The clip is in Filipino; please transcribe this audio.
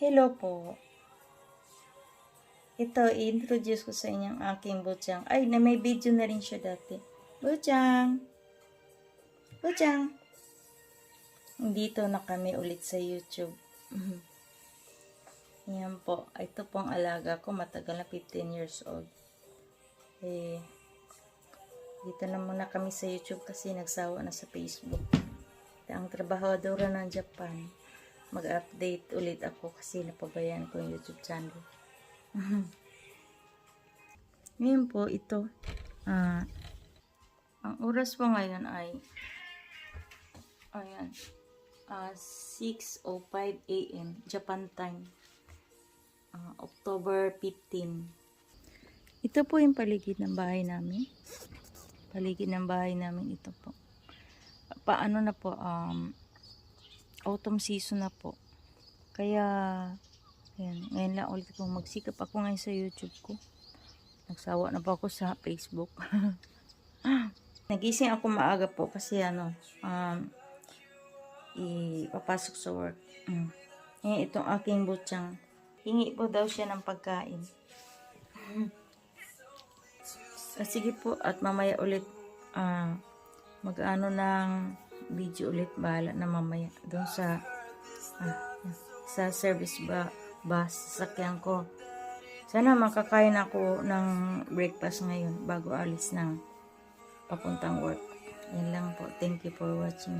Hello po. Ito, i-introduce ko sa inyo ang aking butyang. Ay, na may video na rin siya dati. Butyang! Butyang! Dito na kami ulit sa YouTube. Mhm. Yan po. Ito po ang alaga ko. Matagal na 15 years old. Eh, dito na muna kami sa YouTube kasi nagsawa na sa Facebook. Ang trabahadora ng Japan mag-update ulit ako kasi napabayaan ko yung YouTube channel. Ngayon po, ito. ah ang oras po ngayon ay ayan, ah 6.05 a.m. Japan time. Ah, October 15. Ito po yung paligid ng bahay namin. Paligid ng bahay namin ito po. Paano na po, um, autumn season na po. Kaya, ayan, ngayon lang ulit akong magsikap ako ngayon sa YouTube ko. Nagsawa na po ako sa Facebook. Nagising ako maaga po kasi ano, um, ipapasok sa work. Mm. Ngayon itong aking butyang, hingi po daw siya ng pagkain. Ah, sige po, at mamaya ulit, ah, mag-ano ng video ulit. Bahala na mamaya doon sa ah, sa service ba bus sasakyan ko. Sana makakain ako ng breakfast ngayon bago alis ng papuntang work. Yan lang po. Thank you for watching